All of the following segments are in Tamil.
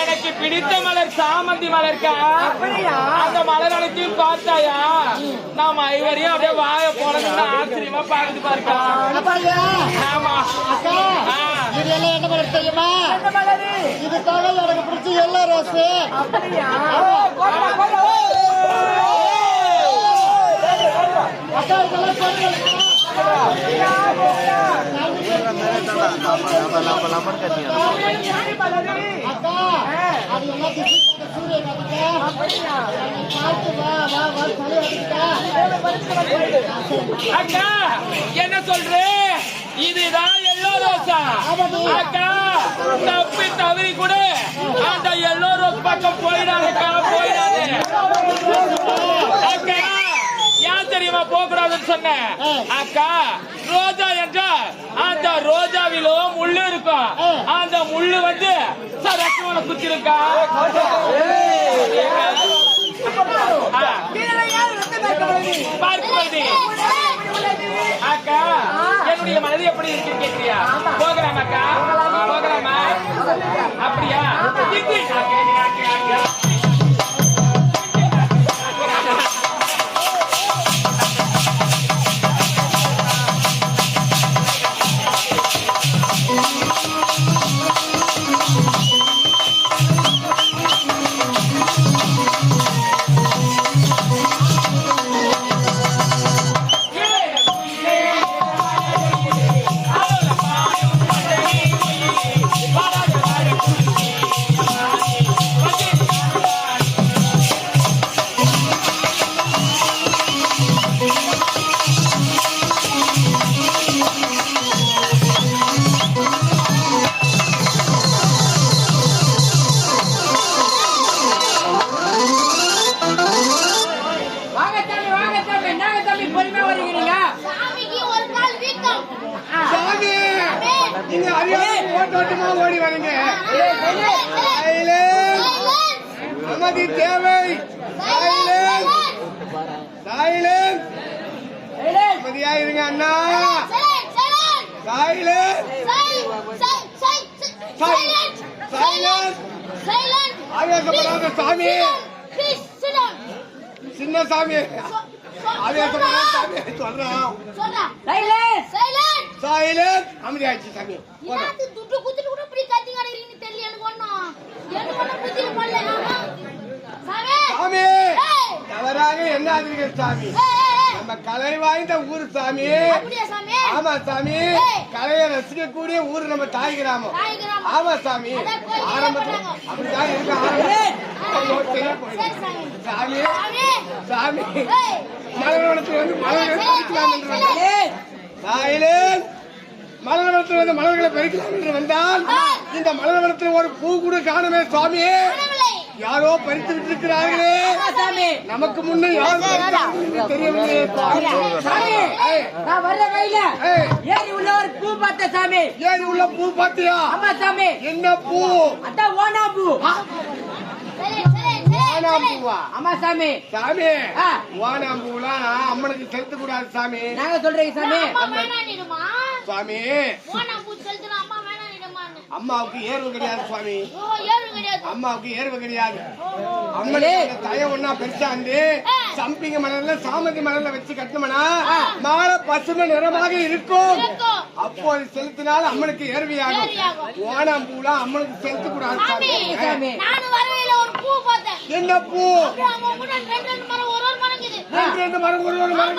எனக்கு பிடித்த மலர் சாமந்தி மலர்க்கா? அந்த மலர் அனைத்தையும் பார்த்தாயா? நாம ஐவரையும் அப்படியே வாய போனதுன்னு ஆச்சரியமா பாக்குது பாருக்கா. ஆமா அக்கா ஆ. இது எல்லாம் என்ன மலர் தெரியுமா? இது தாங்க எனக்கு பிடிச்ச எல்லோ ரோஸ். அக்கா என்ன சொல்ற? இதுதான் எல்லோ ரோசா அக்கா தப்பி தவறி கூட அந்த எல்லோ ரோஸ் பக்கம் போயிடாதக்கா போயிடாது. அக்கா தெரியுமா போக கூடாதுன்னு சொன்னேன் அக்கா ரோஜா என்றால் அந்த ரோஜாவிலோ முள்ளு இருக்கும் அந்த முள்ளு வந்து சரக்கு குத்திருக்கா? பார்ப்பது அக்கா என்னுடைய மனது எப்படி இருக்கு கேட்கிறியா போகலாம் அக்கா போகலாமா? அப்படியா. நீங்க அறியாம ஓட்டோட்டமா ஓடி வரீங்க. அமைதி தேவை. அமைதியா இருங்க அண்ணா. ஆவேசப்படாத சாமி. சின்ன சாமி. ஆவேசப்படாத சாமி. சொல்றோம் சைலன்ஸ் அமைதியாச்சு சாமி. துட்டு குத்துட்டு கூட இப்படி கத்தி கிடக்குறீங்கன்னு தெரியல எனக்கு ஒண்ணும். எனக்கு ஒண்ணும் ஆமா. சாமி! சாமி. தவறாக என்ன ஆகுறீங்க சாமி. நம்ம கலை வாய்ந்த ஊர் சாமி. ஆமா சாமி. கலையை ரசிக்கக்கூடிய ஊர் நம்ம தாய் கிராமம். ஆமா சாமி. ஆரம்பத்துல. அப்படிதான் இருக்கு ஆரம்பம். சாமி. சாமி. மலர்வனத்தில் வந்து மலர்கள் சாயிலேன் மலர்வனத்தில் வந்து மலர்களை பறிக்கலாம் என்று வந்தால். இந்த மலர்வனத்தில் ஒரு பூ கூட காணுமே சுவாமி கடவுளே. யாரோ பறித்து விட்டிருக்கிறார்களே. சாமி. நமக்கு முன்னே யார் பறித்தார்கள் என்று தெரியவில்லையே சுவாமி. சாமி. ஏய், நான் வர்ற ஏய், ஏறி உள்ள ஒரு பூ பார்த்த சாமி. ஏன் உள்ள பூ பாத்தியா ஆமா சாமி. என்ன பூ? அதான் ஓனா பூ. சரி. பூவா ஆமா சாமி. சாமி ஆ. வானாம் பூலாம் அம்மனுக்கு செலுத்த கூடாது சாமி. நாங்க சொல்றீங்க சாமி? வேணான்னுடுமான்னு. அம்மாவுக்கு ஏர்வு கிடையாது சுவாமி ஓ, ஏறு கிடையாது. அம்மாவுக்கு ஏர்வு கிடையாது. அம்மனுக்கு தய ஒன்னா பெருசாந்து சம்பிங்க மலர்ல சாமந்தி மலர்ல வச்சு கட்டணும்னா மாலை பசுமை நிறமாக இருக்கும். இருக்கும். அப்போது செலுத்தினால் அம்மனுக்கு ஏர்வியாகும். ஏர்வியாகும். ஓணாம் பூலாம் அம்மனுக்கு செலுத்த கூடாது சாமி, சாமி சாமி. நானும் வரவையில ஒரு பூ பார்த்தேன் என்ன பூ ரெண்டு ரெண்டு மரம் ஒரு ஒரு மரம்.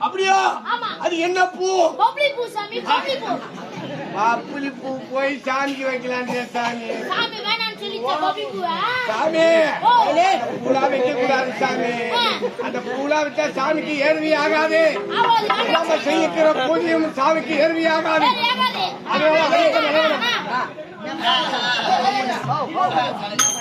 அப்படியா. அது என்ன பூ பப்ளி பூ. போய் சாமிக்கு வைக்கலாம் சாமி. சாமி பூலா வைக்க கூடாது சாமி அந்த பூலா வச்சா சாமிக்கு ஏர்வி ஆகாது. நம்ம. செய்யக்கிற பூஜையும் சாமிக்கு ஏர்வி ஆகாது. சரி, ஏகாது. அதனால வைக்க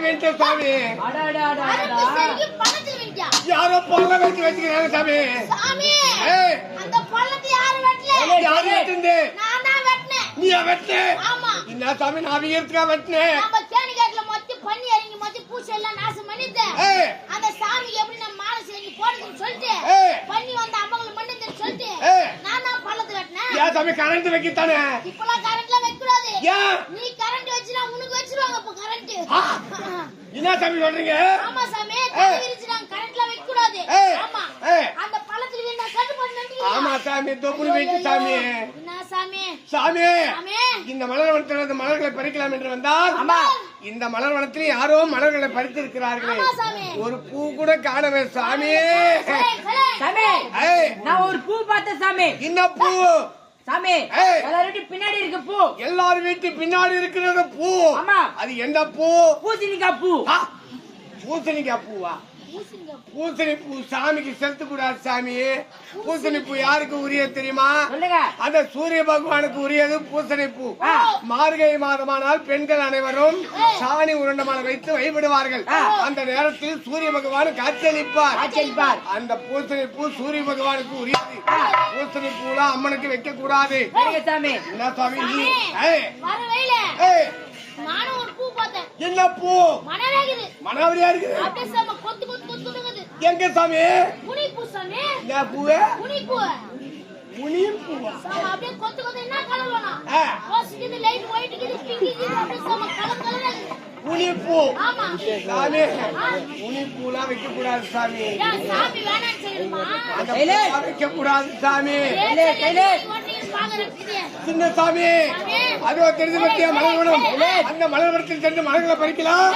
பள்ளத்துல வேண்டிய சாமி பணத்துல யாரோ பள்ளம் வச்சு வச்சுக்கிறாங்க சாமி சாமி ஏய் அந்த பள்ளத்தை யாரு வெட்டுந்து நான் தான் வெட்டினேன் நீ வெட்டு ஆமா என்ன சாமி நான் வெட்டினேன் நம்ம கேணிக்காட்டுல மொத்தி பண்ணி இறங்கி மொத்தி பூச்சி எல்லாம் நாசம் அந்த சாமி எப்படி நம்ம மாலை செஞ்சு போடுதுன்னு சொல்லிட்டு. பண்ணி வந்த அம்மங்களை மண்ணுதுன்னு சொல்லிட்டு. நான் தான் பள்ளத்தை வெட்டினேன் ஏன் சாமி கரண்ட் வைக்கத்தானே இப்பெல்லாம் கரண்ட்ல ஏன் என்ன சாமி சொல்றீங்க? ஆமா சாமி தலை விரிச்சுனாங்க கரண்ட்ல வைக்க கூடாது. ஆமா. அந்த பள்ளத்துல வீணா கட்டுப்பாடு ஆமா சாமி தொப்புள் வைத்து சாமி. என்ன சாமி? இந்த மலர் வனத்தில் வந்து மலர்களை பறிக்கலாம் என்று வந்தால் ஆமா. இந்த மலர் வனத்தில் யாரோ மலர்களை பறித்திருக்கிறார்களே. ஆமா சாமி. ஒரு பூ கூட காணவே சாமி. சாமி நான் ஒரு பூ பார்த்தேன் சாமி. இந்த பூ. சாமி. எல்லாரும் பின்னாடி இருக்கு பூ எல்லார் வீட்டு பின்னாடி இருக்கிறது பூ ஆமா. அது என்ன பூ பூசணிக்காய் பூ பூசணிக்காய் பூவா. பூசணி பூ சாமிக்கு செலுத்த கூடாது சாமி. பூசணி பூ யாருக்கு உரியது தெரியுமா? அந்த சூரிய பகவானுக்கு உரியது பூசணி பூ. மார்கழி மாதமானால் பெண்கள் அனைவரும் சாணி உருண்டமான வைத்து வழிபடுவார்கள். அந்த நேரத்தில் சூரிய பகவான் காட்சியளிப்பார். அந்த பூசணி பூ சூரிய பகவானுக்கு உரியது. பூசணி பூலாம் அம்மனுக்கு வைக்க கூடாது. என்ன சாமி? நானும் பார்த்தேன். என்ன பூ? மணலாகுது மனாவரியா இருக்குது. அப்படியே செம கொத்து கொத்து கொத்து கொத்துங்குது எங்க சாமி? முனி பூ பூவே? முனி பூ முனி அப்படியே கொத்து கொத்து என்ன அப்படியே கலர் கலர் கூடாது வைக்க கூடாது சாமி கையிலே, கையிலே. பாக்குறேன் சின்ன சாமி சாமி. அதுவா தெரிஞ்சு பத்தியா மலர். அந்த மலர் வனத்தில் சென்று மலர்களை பறிக்கலாம்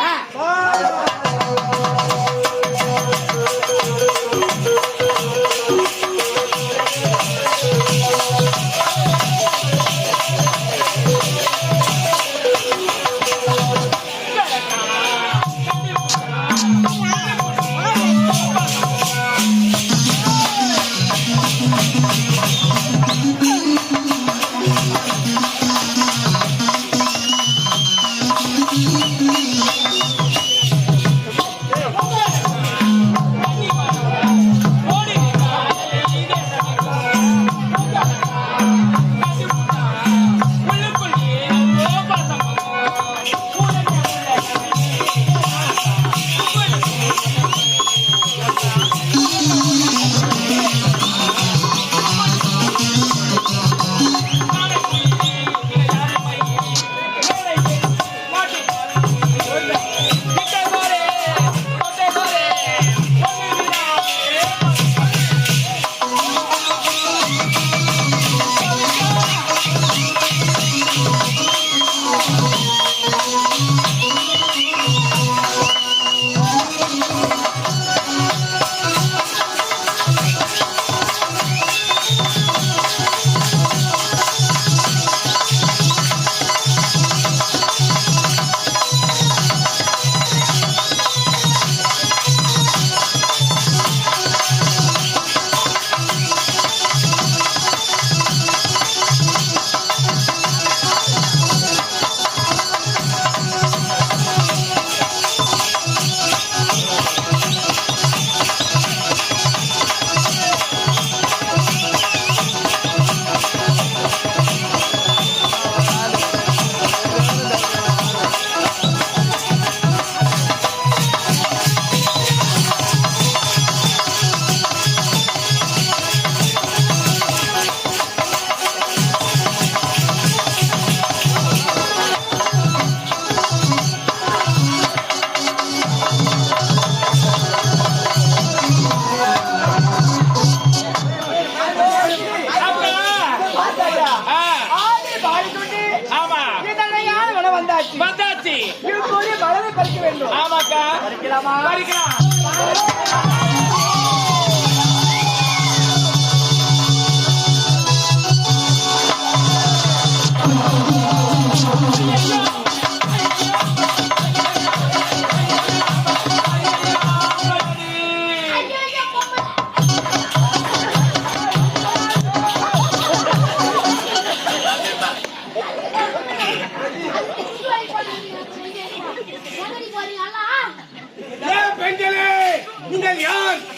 பறிக்கலாமா பறிக்கலாம்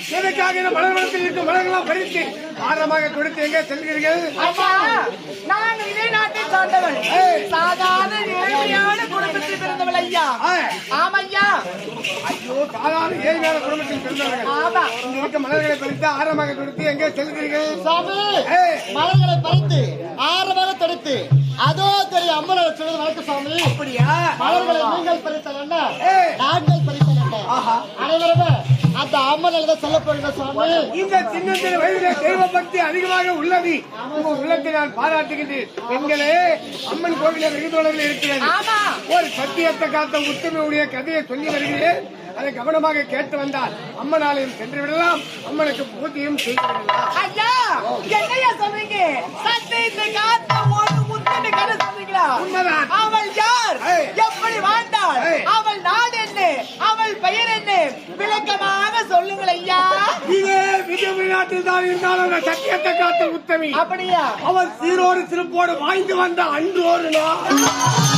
எல்லாம் பறித்து ஆரமாக கொடுத்து எங்கே செல்கிறீர்கள்? நான் இதே நாட்டை சார்ந்தவள். சாதாரண ஏழ்மையான குடும்பத்தில் பிறந்தவள் ஐயா. ஆமையா ஐயோ. சாதாரண ஏழ்மையான குடும்பத்தில் பிறந்தவர்கள். ஆமா. இங்க இருக்க மலர்களை பறித்து ஆரமாக கொடுத்து எங்கே செல்கிறீர்கள்? ஏய், மலர்களை பறித்து ஆரமாக தடுத்து அதோ தெரியும் அம்மனை சொல்வது வணக்கம் சுவாமி அப்படியா? மலர்களை நீங்கள் ஏய். நாங்கள் ஆஹா. அனைவருமே அந்த அம்மனை தான் சொல்ல சுவாமி? இந்த சின்ன சின்ன வயதிலே தெய்வ பக்தி அதிகமாக உள்ளது. உங்க உள்ளத்தை நான் பாராட்டுகின்றேன். பெண்களே அம்மன் கோவில வெகு தொலைவில் இருக்கிறது ஒரு சத்தியத்தை காத்த உத்தமையுடைய கதையை சொல்லி வருகிறேன். அதை கவனமாக கேட்டு வந்தால் அம்மன் ஆலயம் சென்று விடலாம். அம்மனுக்கு பூஜையும் செய்து விடலாம். ஐயா என்னையா சொல்றீங்க? சத்தியத்தை காத்த ஒரு முத்தனை கதை சொல்றீங்களா? உண்மைதான். அவள் யார். எப்படி வாழ்ந்தாள். அவள் நாடு என்ன? அவள் பெயர் விளக்கமாக சொல்லுங்கள் ஐயா. இதே விஜய் நாட்டில் தான் இருந்தால் அந்த சத்தியத்தை காத்த உத்தமி. அப்படியா? அவர் சீரோடு சிறப்போடு வாழ்ந்து வந்த அன்றோரு நாள்